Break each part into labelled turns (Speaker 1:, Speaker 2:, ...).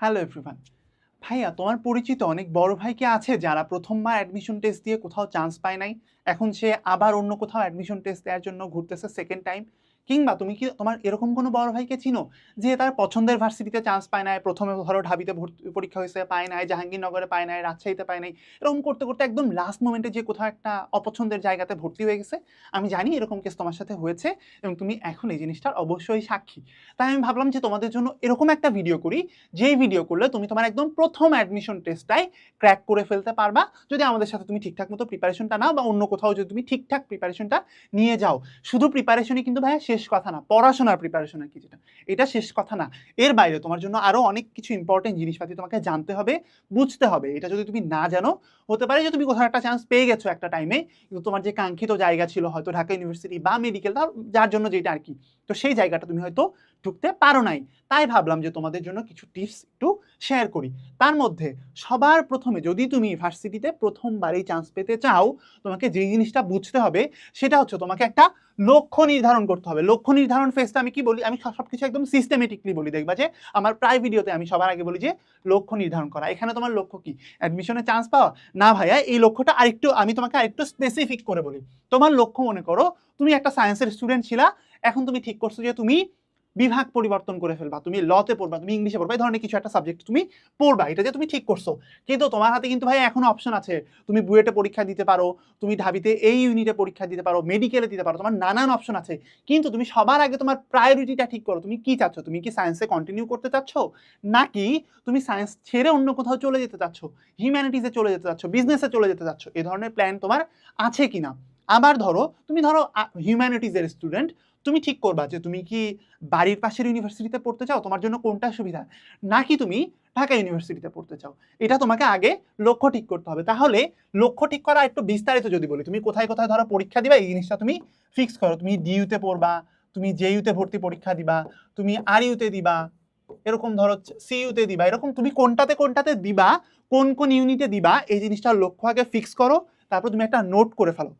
Speaker 1: Hello everyone ভাইয়া, তোমার পরিচিত অনেক বড় ভাই কি আছে যারা প্রথমবার অ্যাডমিশন টেস্ট দিয়ে কোথাও চান্স পায় নাই? এখন সে আবার অন্য কোথাও অ্যাডমিশন টেস্ট দেওয়ার জন্য ঘুরতেছে সেকেন্ড টাইম কিংবা তুমি কি তোমার এরকম কোনো বড় ভাইকে চিনো যে তার পছন্দের ভার্সিটিতে চান্স পায় নাই? প্রথমে ধরো ঢাবিতে ভর্তি, পরীক্ষা হয়েছে, পায় নাই, জাহাঙ্গীরনগরে পায় নাই, রাজশাহীতে পায় নাই। এরকম করতে করতে একদম লাস্ট মোমেন্টে যে কোথাও একটা অপছন্দের জায়গাতে ভর্তি হয়ে গেছে। আমি জানি এরকম কেস তোমার সাথে হয়েছে এবং তুমি এখন এই জিনিসটার অবশ্যই সাক্ষী। তাই আমি ভাবলাম যে তোমাদের জন্য এরকম একটা ভিডিও করি। যেই ভিডিও করলে তুমি তোমার একদম প্রথম অ্যাডমিশন টেস্টটাই ক্র্যাক করে ফেলতে পারবা। যদি আমাদের সাথে তুমি ঠিকঠাক মতো প্রিপারেশনটা নাও বা অন্য কোথাও যদি তুমি ঠিকঠাক প্রিপারেশনটা নিয়ে যাও। শুধু প্রিপারেশনই কিন্তু ভাইয়া শেষ কথা না, পড়াশোনার প্রিপারেশন আর কি যেটা এটা শেষ কথা না। এর বাইরে তোমার জন্য আরও অনেক কিছু ইম্পর্টেন্ট জিনিসপাতি তোমাকে জানতে হবে, বুঝতে হবে। এটা যদি তুমি না জানো, হতে পারে যে তুমি কোথাও একটা চান্স পেয়ে গেছো একটা টাইমে কিন্তু তোমার যে কাঙ্ক্ষিত জায়গা ছিল, হয়তো ঢাকা ইউনিভার্সিটি বা মেডিকেল যার জন্য যেটা আর কি, তো সেই জায়গাটা তুমি হয়তো ঢুকতে পারো নাই। তাই ভাবলাম যে তোমাদের জন্য কিছু টিপস একটু শেয়ার করি। তার মধ্যে সবার প্রথমে যদি তুমি ইউনিভার্সিটিতে প্রথমবারই চান্স পেতে চাও, তোমাকে যে জিনিসটা বুঝতে হবে সেটা হচ্ছে তোমাকে একটা লক্ষ্য নির্ধারণ করতে হবে। লক্ষ্য নির্ধারণ ফেসটা আমি কি বলি? আমি সব কিছু একদম সিস্টেমেটিকলি বলি। দেখবা যে আমার প্রায় ভিডিওতে আমি সবার আগে বলি যে লক্ষ্য নির্ধারণ করা। এখানে তোমার লক্ষ্য কি? অ্যাডমিশনে চান্স পাওয়া? না ভাইয়া, এই লক্ষ্যটা আরেকটু, আমি তোমাকে আরেকটু স্পেসিফিক করে বলি। তোমার লক্ষ্য মনে করো, তুমি একটা সায়েন্সের স্টুডেন্ট ছিলা, এখন তুমি ঠিক করছ যে তুমি বিভাগ পরিবর্তন করে ফেলবা, তুমি লতে পড়বা, তুমি ইংলিশে পড়বা, এই ধরনের কিছু একটা সাবজেক্ট তুমি পড়বা, এটা যে তুমি ঠিক করছ। কিন্তু তোমার হাতে কিন্তু ভাই এখনও অপশন আছে, তুমি বুয়েটে পরীক্ষা দিতে পারো, তুমি ঢাবিতে এই ইউনিটে পরীক্ষা দিতে পারো মেডিকেলে দিতে পারো, তোমার নানান অপশন আছে। কিন্তু তুমি সবার আগে তোমার প্রায়োরিটিটা ঠিক করো, তুমি কি চাচ্ছ? তুমি কি সায়েন্সে কন্টিনিউ করতে চাচ্ছ? নাকি তুমি সায়েন্স ছেড়ে অন্য কোথাও চলে যেতে চাচ্ছ? হিউম্যানিটিসে চলে যেতে চাচ্ছ? বিজনেসে চলে যেতে চাচ্ছ? এ ধরনের প্ল্যান তোমার আছে কিনা? আবার ধরো, তুমি ধরো হিউম্যানিটিজের স্টুডেন্ট তুমি ঠিক করবা যে তুমি কি বাড়ির পাশের ইউনিভার্সিটিতে পড়তে চাও? তোমার জন্য কোনটা সুবিধা? নাকি তুমি ঢাকা ইউনিভার্সিটিতে পড়তে চাও? এটা তোমাকে আগে লক্ষ্য ঠিক করতে হবে। তাহলে লক্ষ্য ঠিক করা একটু বিস্তারিত যদি বলি। তুমি কোথায় কোথায় ধরো পরীক্ষা দিবা, এই জিনিসটা তুমি ফিক্স করো। তুমি ডিইউতে পড়বা, তুমি জেইউতে ভর্তি পরীক্ষা দিবা, তুমি আর ইউতে দিবা, এরকম ধরো সি সিইউতে দিবা, এরকম তুমি কোনটাতে কোনটাতে দিবা, কোন কোন ইউনিটে দিবা, এই জিনিসটা লক্ষ্য আগে ফিক্স করো, তারপর তুমি একটা নোট করে ফেলো।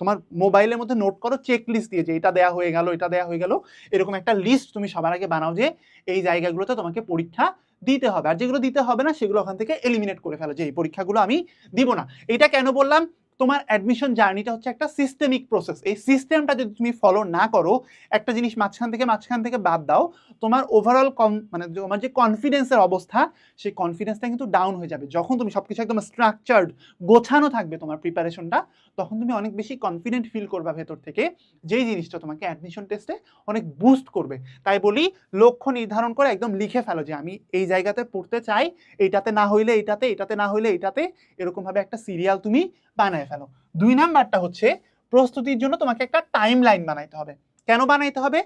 Speaker 1: তোমার মোবাইলের মধ্যে নোট করো চেক লিস্ট দিয়ে যে এটা দেওয়া হয়ে গেল, এটা দেওয়া হয়ে গেল, এরকম একটা লিস্ট তুমি সবার আগে বানাও যে এই জায়গাগুলোতে তোমাকে পরীক্ষা দিতে হবে। আর যেগুলো দিতে হবে না, সেগুলো ওখান থেকে এলিমিনেট করে ফেলো যে এই পরীক্ষাগুলো আমি দিব না। এটা কেন বললাম? তোমার অ্যাডমিশন জার্নিটা হচ্ছে একটা সিস্টেমিক প্রসেস এই সিস্টেমটা যদি তুমি ফলো না করো, একটা জিনিস মাঝখান থেকে মাঝখান থেকে বাদ দাও, তোমার ওভারঅল কম মানে তোমার যে কনফিডেন্সের অবস্থা, সেই কনফিডেন্সটা কিন্তু ডাউন হয়ে যাবে। যখন তুমি সব কিছু একদম স্ট্রাকচার্ড গোছানো থাকবে তোমার প্রিপারেশনটা তখন তুমি অনেক বেশি কনফিডেন্ট ফিল করবা ভেতর থেকে, যেই জিনিসটা তোমাকে অ্যাডমিশন টেস্টে অনেক বুস্ট করবে। তাই বলি, লক্ষ্য নির্ধারণ করে একদম লিখে ফেলো যে আমি এই জায়গাতে পড়তে চাই, এইটাতে না হইলে এইটাতে, এটাতে না হইলে এইটাতে, এরকমভাবে একটা সিরিয়াল তুমি বানায় ফেলো। দুই নাম্বারটা হচ্ছে, প্রস্তুতির জন্য তোমাকে একটা টাইম লাইন বানাইতে হবে। কেন বানাইতে হবে?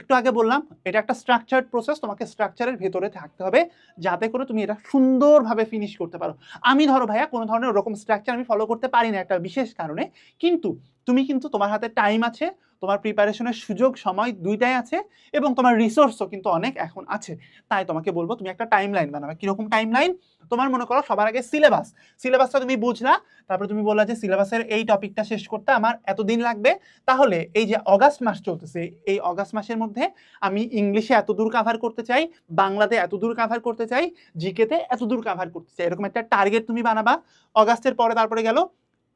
Speaker 1: একটু আগে বললাম, এটা একটা স্ট্রাকচার্ড প্রসেস তোমাকে স্ট্রাকচারের ভেতরে থাকতে হবে, যাতে করে তুমি এটা সুন্দরভাবে ফিনিশ করতে পারো। আমি ধরো ভাইয়া, কোনো ধরনের ওরকম স্ট্রাকচার আমি ফলো করতে পারি না একটা বিশেষ কারণে, কিন্তু তুমি কিন্তু তোমার হাতে টাইম আছে, তোমার প্রিপারেশনের সুযোগ সময় দুইটাই আছে, এবং তোমার রিসোর্সও কিন্তু অনেক এখন আছে। তাই তোমাকে বলব, তুমি একটা টাইম লাইন বানাবে। কীরকম টাইম লাইন তোমার মনে করো সবার আগে সিলেবাস সিলেবাসটা তুমি বুঝলা, তারপরে তুমি বললা যে সিলেবাসের এই টপিকটা শেষ করতে আমার এতদিন লাগবে। তাহলে এই যে অগাস্ট মাস চলতেছে, এই অগাস্ট মাসের মধ্যে আমি ইংলিশে এত দূর কাভার করতে চাই, বাংলাতে এত দূর কাভার করতে চাই জিকেতে এত দূর কাভার করতে চাই। এরকম একটা টার্গেট তুমি বানাবা। অগাস্টের পরে তারপরে গেল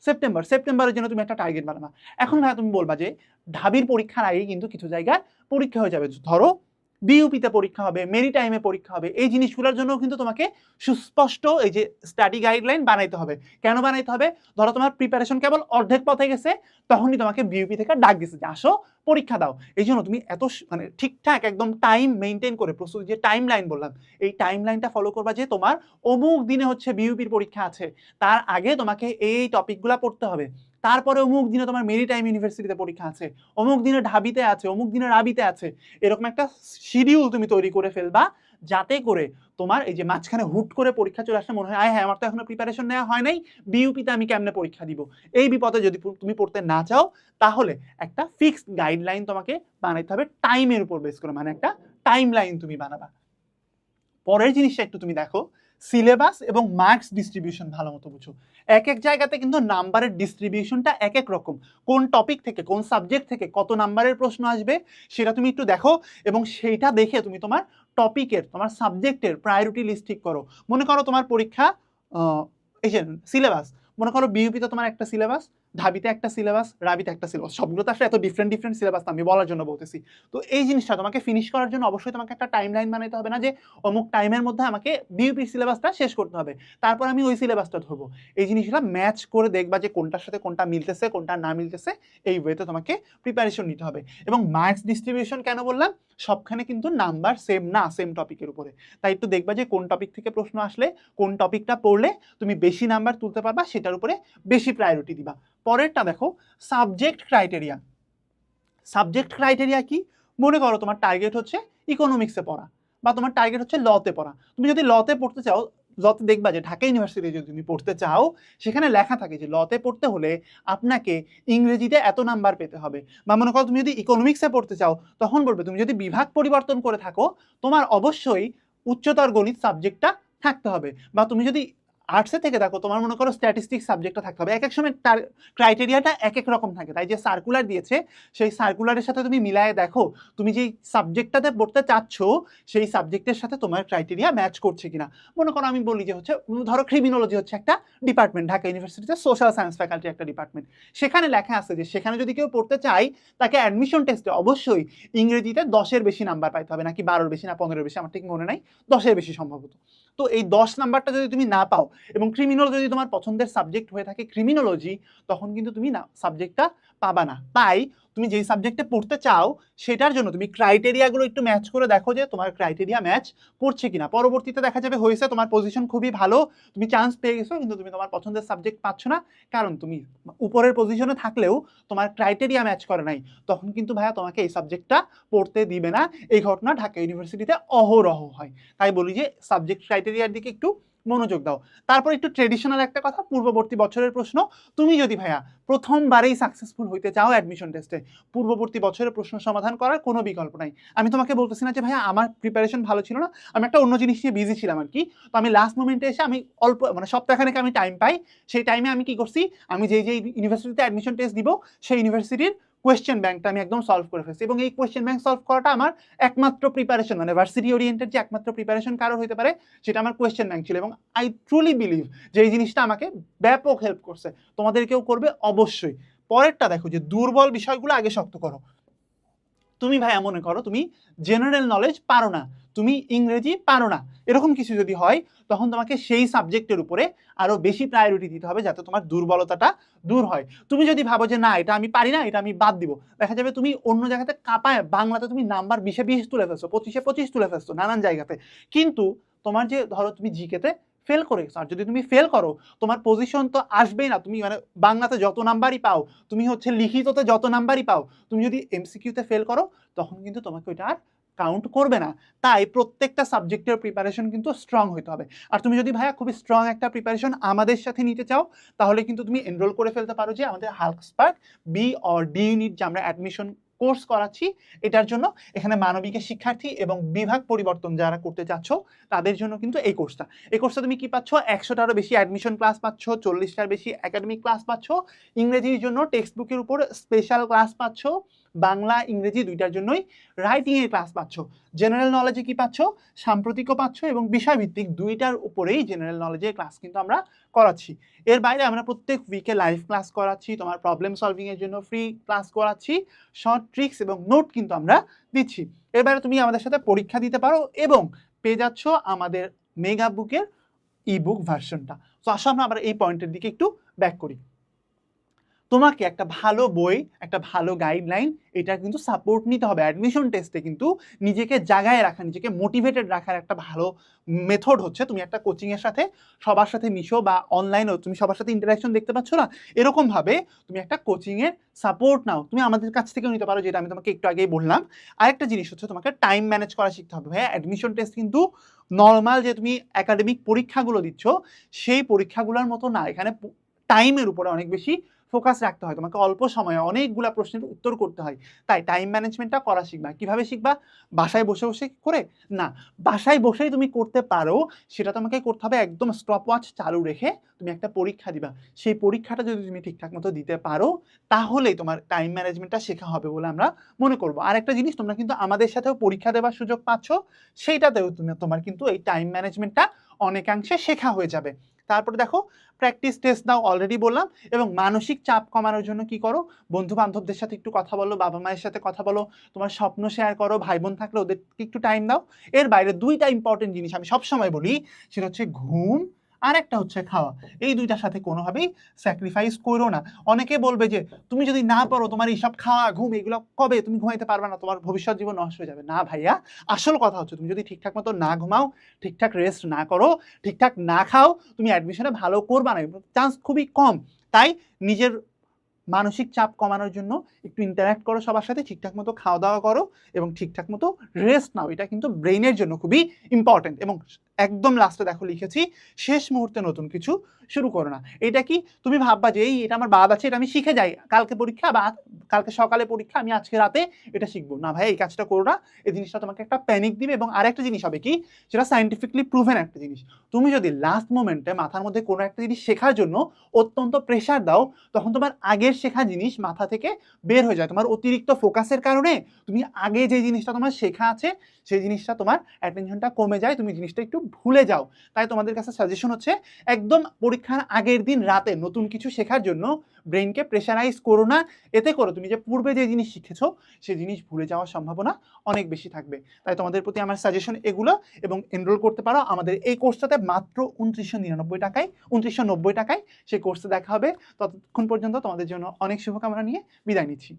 Speaker 1: সেপ্টেম্বর সেপ্টেম্বরের জন্য তুমি একটা টার্গেট বানাবা। এখন ভাই তুমি বলবা যে ঢাবির পরীক্ষার আগেই কিন্তু কিছু জায়গায় পরীক্ষা হয়ে যাবে। ধরো বিউপিতে পরীক্ষা হবে মেরি টাইমে পরীক্ষা হবে, এই জিনিসগুলোর জন্য কিন্তু তোমাকে সুস্পষ্ট এই যে স্টাডি গাইডলাইন বানাইতে হবে। কেন বানাইতে হবে? ধরো তোমার প্রিপারেশন কেবল অর্ধেক পথে গেছে, তখনই তোমাকে বিউপি থেকে ডাক দিছে যে, আসো, পরীক্ষা দাও। এই জন্য তুমি এত মানে ঠিকঠাক একদম টাইম মেনটেন করে, প্রস্তুতি যে টাইম লাইন বললাম, এই টাইম লাইনটা ফলো করবা যে তোমার অমুক দিনে হচ্ছে বিউপির পরীক্ষা আছে, তার আগে তোমাকে এই টপিকগুলো পড়তে হবে। তারপরে অমুক দিনে তোমার মেরি টাইম ইউনিভার্সিটিতে পরীক্ষা আছে, অমুক দিনে ঢাবিতে আছে, অমুক দিনে রাবিতে আছে, এরকম একটা শিডিউল তুমি তৈরি করে ফেলবা যাতে করে তোমার এই যে মাঝখানে হুট করে পরীক্ষা চলে আসলে মনে হয়, আয় হ্যাঁ আমার তো এখনও প্রিপারেশন নেওয়া হয় নাই বিইউপিতে আমি কেমনে পরীক্ষা দিব? এই বিপদে যদি তুমি পড়তে না চাও, তাহলে একটা ফিক্সড গাইডলাইন তোমাকে বানাইতে হবে টাইমের উপর বেস করে মানে একটা টাইম লাইন তুমি বানাবা। পরের জিনিসটা একটু তুমি দেখো সিলেবাস এবং মার্কস ডিস্ট্রিবিউশন ভালো মতো বুঝো। এক এক জায়গাতে কিন্তু নাম্বারের ডিস্ট্রিবিউশনটা এক এক রকম। কোন টপিক থেকে, কোন সাবজেক্ট থেকে কত নাম্বারের প্রশ্ন আসবে, সেটা তুমি একটু দেখো এবং সেইটা দেখে তুমি তোমার টপিকের তোমার সাবজেক্টের প্রায়োরিটি লিস্ট ঠিক করো। মনে করো তোমার পরীক্ষা এই যে সিলেবাস মনে করো বিউপিতে তোমার একটা সিলেবাস ঢাবিতে একটা সিলেবাস রাবিতে একটা সিলেবাস সবগুলো তো আসলে এত ডিফারেন্ট ডিফারেন্ট সিলেবাস আমি বলার জন্য বলতেছি। তো এই জিনিসটা তোমাকে ফিনিশ করার জন্য অবশ্যই তোমাকে একটা টাইম লাইন বানাতে হবে না যে অমুক টাইমের মধ্যে আমাকে বিউপির সিলেবাসটা শেষ করতে হবে। তারপর আমি ওই সিলেবাসটা ধরবো। এই জিনিসগুলো ম্যাচ করে দেখবা যে কোনটার সাথে কোনটা মিলতেছে, কোনটা না মিলতেছে, এই ওয়েতে তোমাকে প্রিপারেশন নিতে হবে। এবং মার্কস ডিস্ট্রিবিউশন কেন বললাম? সবখানে কিন্তু নাম্বার সেম না সেম টপিকের উপরে। তাই একটু দেখবা যে কোন টপিক থেকে প্রশ্ন আসলে, কোন টপিকটা পড়লে তুমি বেশি নাম্বার তুলতে পারবা সেটার উপরে বেশি প্রায়োরিটি দিবা। পরেরটা দেখো সাবজেক্ট ক্রাইটেরিয়া সাবজেক্ট ক্রাইটেরিয়া কি? মনে করো তোমার টার্গেট হচ্ছে ইকোনমিক্সে পড়া বা তোমার টার্গেট হচ্ছে লতে পড়া। তুমি যদি লতে পড়তে চাও লতে দেখবা যে ঢাকা ইউনিভার্সিটি যদি তুমি পড়তে চাও, সেখানে লেখা থাকে যে লতে পড়তে হলে আপনাকে ইংরেজিতে এত নাম্বার পেতে হবে। বা মনে করো তুমি যদি ইকোনমিক্সে পড়তে চাও, তখন বলবে তুমি যদি বিভাগ পরিবর্তন করে থাকো, তোমার অবশ্যই উচ্চতর গণিত সাবজেক্টটা থাকতে হবে। বা তুমি যদি আর্টসে থেকে দেখো, তোমার মনে করো স্ট্যাটিস্টিক্স সাবজেক্টটা থাকতে হবে। এক এক সময় তার ক্রাইটেরিয়াটা এক এক রকম থাকে। তাই যে সার্কুলার দিয়েছে, সেই সার্কুলারের সাথে তুমি মিলায়ে দেখো, তুমি যেই সাবজেক্টটাতে পড়তে চাচ্ছ, সেই সাবজেক্টের সাথে তোমার ক্রাইটেরিয়া ম্যাচ করছে কিনা। মনে করো আমি বলি যে হচ্ছে ধরো ক্রিমিনোলজি হচ্ছে একটা ডিপার্টমেন্ট ঢাকা ইউনিভার্সিটিতে সোশ্যাল সায়েন্স ফ্যাকাল্টি একটা ডিপার্টমেন্ট সেখানে লেখা আছে যে, সেখানে যদি কেউ পড়তে চায়, তাকে অ্যাডমিশন টেস্টে অবশ্যই ইংরেজিতে দশের বেশি নাম্বার পাইতে হবে, নাকি বারোর বেশি, না পনেরোর বেশি, আমার ঠিক মনে নাই, দশের বেশি সম্ভবত। তো এই দশ নাম্বারটা যদি তুমি না পাও এবং ক্রিমিনাল যদি তোমার পছন্দের সাবজেক্ট হয়ে থাকে ক্রিমিনোলজি তখন কিন্তু তুমি না সাবজেক্টটা পাবা না। তাই তুমি যেই সাবজেক্টে পড়তে চাও, সেটার জন্য তুমি ক্রাইটেরিয়াগুলো একটু ম্যাচ করে দেখো যে তোমার ক্রাইটেরিয়া ম্যাচ করছে কিনা। পরবর্তীতে দেখা যাবে হয়েছে তোমার পজিশন খুবই ভালো, তুমি চান্স পেয়ে গেছো, কিন্তু তুমি তোমার পছন্দের সাবজেক্ট পাচ্ছ না। কারণ তুমি উপরের পজিশনে থাকলেও তোমার ক্রাইটেরিয়া ম্যাচ করে নাই। তখন কিন্তু ভাইয়া তোমাকে এই সাবজেক্টটা পড়তে দিবে না। এই ঘটনা ঢাকা ইউনিভার্সিটিতে অহরহ হয়। তাই বলি যে সাবজেক্ট ক্রাইটেরিয়ার দিকে একটু মনোযোগ দাও। তারপর একটু ট্রেডিশনাল একটা কথা, পূর্ববর্তী বছরের প্রশ্ন। তুমি যদি ভাইয়া প্রথমবারেই সাকসেসফুল হইতে চাও অ্যাডমিশন টেস্টে পূর্ববর্তী বছরের প্রশ্ন সমাধান করার কোনো বিকল্প নাই। আমি তোমাকে বলতেছি না যে ভাইয়া আমার প্রিপারেশন ভালো ছিল না, আমি একটা অন্য জিনিস নিয়ে বিজি ছিলাম আর কি তো আমি লাস্ট মোমেন্টে এসে আমি অল্প মানে সপ্তাহখানেক আমি টাইম পাই। সেই টাইমে আমি কি করছি? আমি যেই যেই ইউনিভার্সিটিতে অ্যাডমিশন টেস্ট দিব, সেই ইউনিভার্সিটির কোয়েশ্চেন ব্যাংকটা আমি একদম সলভ করে ফেলছি। এবং এই কোয়েশ্চেন ব্যাংক সলভ করাটা আমার একমাত্র প্রিপারেশন মানে ভার্সিটি ওরিয়েন্টেড যে একমাত্র প্রিপারেশন কারোর হতে পারে, সেটা আমার কোয়েশ্চেন ব্যাংক ছিল। এবং আই ট্রুলি বিলিভ যে এই জিনিসটা আমাকে ব্যাপক হেল্প করছে। তোমাদেরকেও করবে অবশ্যই। পরেরটা দেখো যে দুর্বল বিষয়গুলো আগে শক্ত করো। তুমি ভাইয়া মনে করো, তুমি জেনারেল নলেজ পারো না, তুমি ইংরেজি পারো না, এরকম কিছু যদি হয়, তখন তোমাকে সেই সাবজেক্টের উপরে আরও বেশি প্রায়োরিটি দিতে হবে যাতে তোমার দুর্বলতাটা দূর হয়। তুমি যদি ভাবো যে না, এটা আমি পারি না, এটা আমি বাদ দিব, দেখা যাবে তুমি অন্য জায়গাতে কাঁপায়, বাংলাতে তুমি নাম্বার বিশে বিশ তুলে ফেলছো, পঁচিশে পঁচিশ তুলে ফেলছো নানান জায়গাতে। কিন্তু তোমার যে ধরো তুমি জিকেতে ফেল করে আর যদি তুমি ফেল করো, তোমার পজিশন তো আসবেই না। তুমি মানে বাংলাতে যত নাম্বারই পাও, তুমি হচ্ছে লিখিততে যত নাম্বারই পাও, তুমি যদি এমসিকিউতে ফেল করো, তখন কিন্তু তোমাকে ওইটা আর কাউন্ট করবে না। তাই প্রত্যেকটা সাবজেক্টের প্রিপারেশন কিন্তু স্ট্রং হতে হবে। আর তুমি যদি ভাইয়া খুবই স্ট্রং একটা প্রিপারেশন আমাদের সাথে নিতে চাও, তাহলে কিন্তু তুমি এনরোল করে ফেলতে পারো যে আমাদের হাল্কস্পার্ক বি অর ডি ইউনিট যে আমরা অ্যাডমিশন কোর্স করাচ্ছি, এটার জন্য এখানে মানবিকের শিক্ষার্থী এবং বিভাগ পরিবর্তন যারা করতে চাচ্ছ, তাদের জন্য কিন্তু এই কোর্সটা। এই কোর্সটা তুমি কি পাচ্ছ? একশোটারও বেশি অ্যাডমিশন ক্লাস পাচ্ছ, চল্লিশটার বেশি একাডেমিক ক্লাস পাচ্ছ, ইংরেজির জন্য টেক্সট বুকের উপর স্পেশাল ক্লাস পাচ্ছ বাংলা, ইংরেজি দুইটার জন্যই রাইটিং এর ক্লাস পাচ্ছ। জেনারেল নলেজে কি পাচ্ছ? সাম্প্রতিকও পাচ্ছ এবং বিষয়ভিত্তিক দুইটার উপরেই জেনারেল নলেজের ক্লাস কিন্তু আমরা করাচ্ছি। এর বাইরে আমরা প্রত্যেক উইকে লাইভ ক্লাস করাচ্ছি, তোমার প্রবলেম সলভিং এর জন্য ফ্রি ক্লাস করাচ্ছি শর্ট ট্রিক্স এবং নোট কিন্তু আমরা দিচ্ছি। এর বাইরে তুমি আমাদের সাথে পরীক্ষা দিতে পারো এবং পেয়ে যাচ্ছ আমাদের মেগা বুকের ইবুক ভার্সনটা তো আসো আমরা আবার এই পয়েন্টের দিকে একটু ব্যাক করি। তোমাকে একটা ভালো বই, একটা ভালো গাইডলাইন এটা কিন্তু সাপোর্ট নিতে হবে। অ্যাডমিশন টেস্টে কিন্তু নিজেকে জাগায় রাখা, নিজেকে মোটিভেটেড রাখার একটা ভালো মেথড হচ্ছে। তুমি একটা কোচিংয়ের সাথে সবার সাথে মিশো বা অনলাইনেও তুমি সবার সাথে ইন্টারাকশন দেখতে পাচ্ছ না? এরকমভাবে তুমি একটা কোচিংয়ের সাপোর্ট নাও। তুমি আমাদের কাছ থেকেও নিতে পারো, যেটা আমি তোমাকে একটু আগেই বললাম। আরেকটা জিনিস হচ্ছে তোমাকে টাইম ম্যানেজ করা শিখতে হবে। হ্যাঁ অ্যাডমিশন টেস্ট কিন্তু নর্মাল যে তুমি একাডেমিক পরীক্ষাগুলো দিচ্ছ, সেই পরীক্ষাগুলোর মতো না। এখানে টাইমের উপরে অনেক বেশি ফোকাস রাখতে হয়। তোমাকে অল্প সময়ে অনেকগুলা প্রশ্নের উত্তর করতে হয়। তাই টাইম ম্যানেজমেন্টটা করা শিখবা। কীভাবে শিখবা? বাসায় বসে বসে করে? না, বাসায় বসেই তুমি করতে পারো, সেটা তোমাকে করতে হবে একদম স্টপ ওয়াচ চালু রেখে তুমি একটা পরীক্ষা দিবা। সেই পরীক্ষাটা যদি তুমি ঠিকঠাক মতো দিতে পারো, তাহলেই তোমার টাইম ম্যানেজমেন্টটা শেখা হবে বলে আমরা মনে করব। আর একটা জিনিস, তোমরা কিন্তু আমাদের সাথেও পরীক্ষা দেওয়ার সুযোগ পাচ্ছ, সেইটাতেও তুমি তোমার কিন্তু এই টাইম ম্যানেজমেন্টটা অনেকাংশে শেখা হয়ে যাবে। তারপরে দেখো প্র্যাকটিস টেস্ট দাও অলরেডি বললাম, এবং মানসিক চাপ কমানোর জন্য কি করো? বন্ধু বান্ধবদের সাথে একটু কথা বলো, বাবা মায়ের সাথে কথা বলো, তোমার স্বপ্ন শেয়ার করো ভাই বোন থাকলে ওদেরকে একটু টাইম দাও। এর বাইরে দুইটা ইম্পর্টেন্ট জিনিস আমি সবসময় বলি, সেটা হচ্ছে ঘুম আর একটা হচ্ছে খাওয়া। এই দুইটার সাথে কোনোভাবেই স্যাক্রিফাইস করো না। অনেকে বলবে যে, তুমি যদি না পারো, তোমার এইসব খাওয়া, ঘুম, এগুলো কবে? তুমি ঘুমাইতে পারবে না, তোমার ভবিষ্যৎ জীবন নষ্ট হয়ে যাবে। না ভাইয়া, আসল কথা হচ্ছে তুমি যদি ঠিকঠাক মতো না ঘুমাও, ঠিকঠাক রেস্ট না করো, ঠিকঠাক না খাও, তুমি অ্যাডমিশনে ভালো করবা না। চান্স খুবই কম। তাই নিজের মানসিক চাপ কমানোর জন্য একটু ইন্টারাক্ট করো সবার সাথে, ঠিকঠাক মতো খাওয়া দাওয়া করো এবং ঠিকঠাক মতো রেস্ট নাও। এটা কিন্তু ব্রেইনের জন্য খুবই ইম্পর্টেন্ট এবং একদম লাস্টে দেখো লিখেছি, শেষ মুহূর্তে নতুন কিছু শুরু করো না। এটা কি? তুমি ভাববা যে এই এটা আমার বাদ আছে, এটা আমি শিখে যাই। কালকে পরীক্ষা বা কালকে সকালে পরীক্ষা, আমি আজকে রাতে এটা শিখব। না ভাই, এই কাজটা করো না। এই জিনিসটা তোমাকে একটা প্যানিক দিবে এবং আরেকটা জিনিস হবে কি? সেটা সাইন্টিফিকলি প্রুভেন একটা জিনিস। তুমি যদি লাস্ট মোমেন্টে মাথার মধ্যে কোনো একটা জিনিস শেখার জন্য অত্যন্ত প্রেশার দাও, তখন তোমার আগের শেখা জিনিস মাথা থেকে বের হয়ে যায়। তোমার অতিরিক্ত ফোকাসের কারণে তুমি আগে যে জিনিসটা তোমার শেখা আছে, সেই জিনিসটা তোমার অ্যাটেনশনটা কমে যায়। তুমি জিনিসটা একটু ভুলে যাও। তাই তোমাদের কাছে সাজেশন হচ্ছে, একদম পরীক্ষার আগের দিন রাতে নতুন কিছু শেখার জন্য ব্রেনকে প্রেশারাইজ করো না। এতে করো তুমি যে পূর্বে যে জিনিস শিখেছো সেই জিনিস ভুলে যাওয়ার সম্ভাবনা অনেক বেশি থাকবে। তাই তোমাদের প্রতি আমার সাজেশন এগুলো এবং এনরোল করতে পারো। আমাদের এই কোর্সটাতে মাত্র উনত্রিশশো নিরানব্বই টাকায়, উনত্রিশশো নব্বই টাকায় সেই কোর্সে দেখা হবে। ততক্ষণ পর্যন্ত তোমাদের জন্য অনেক শুভকামনা নিয়ে বিদায় নিচ্ছি।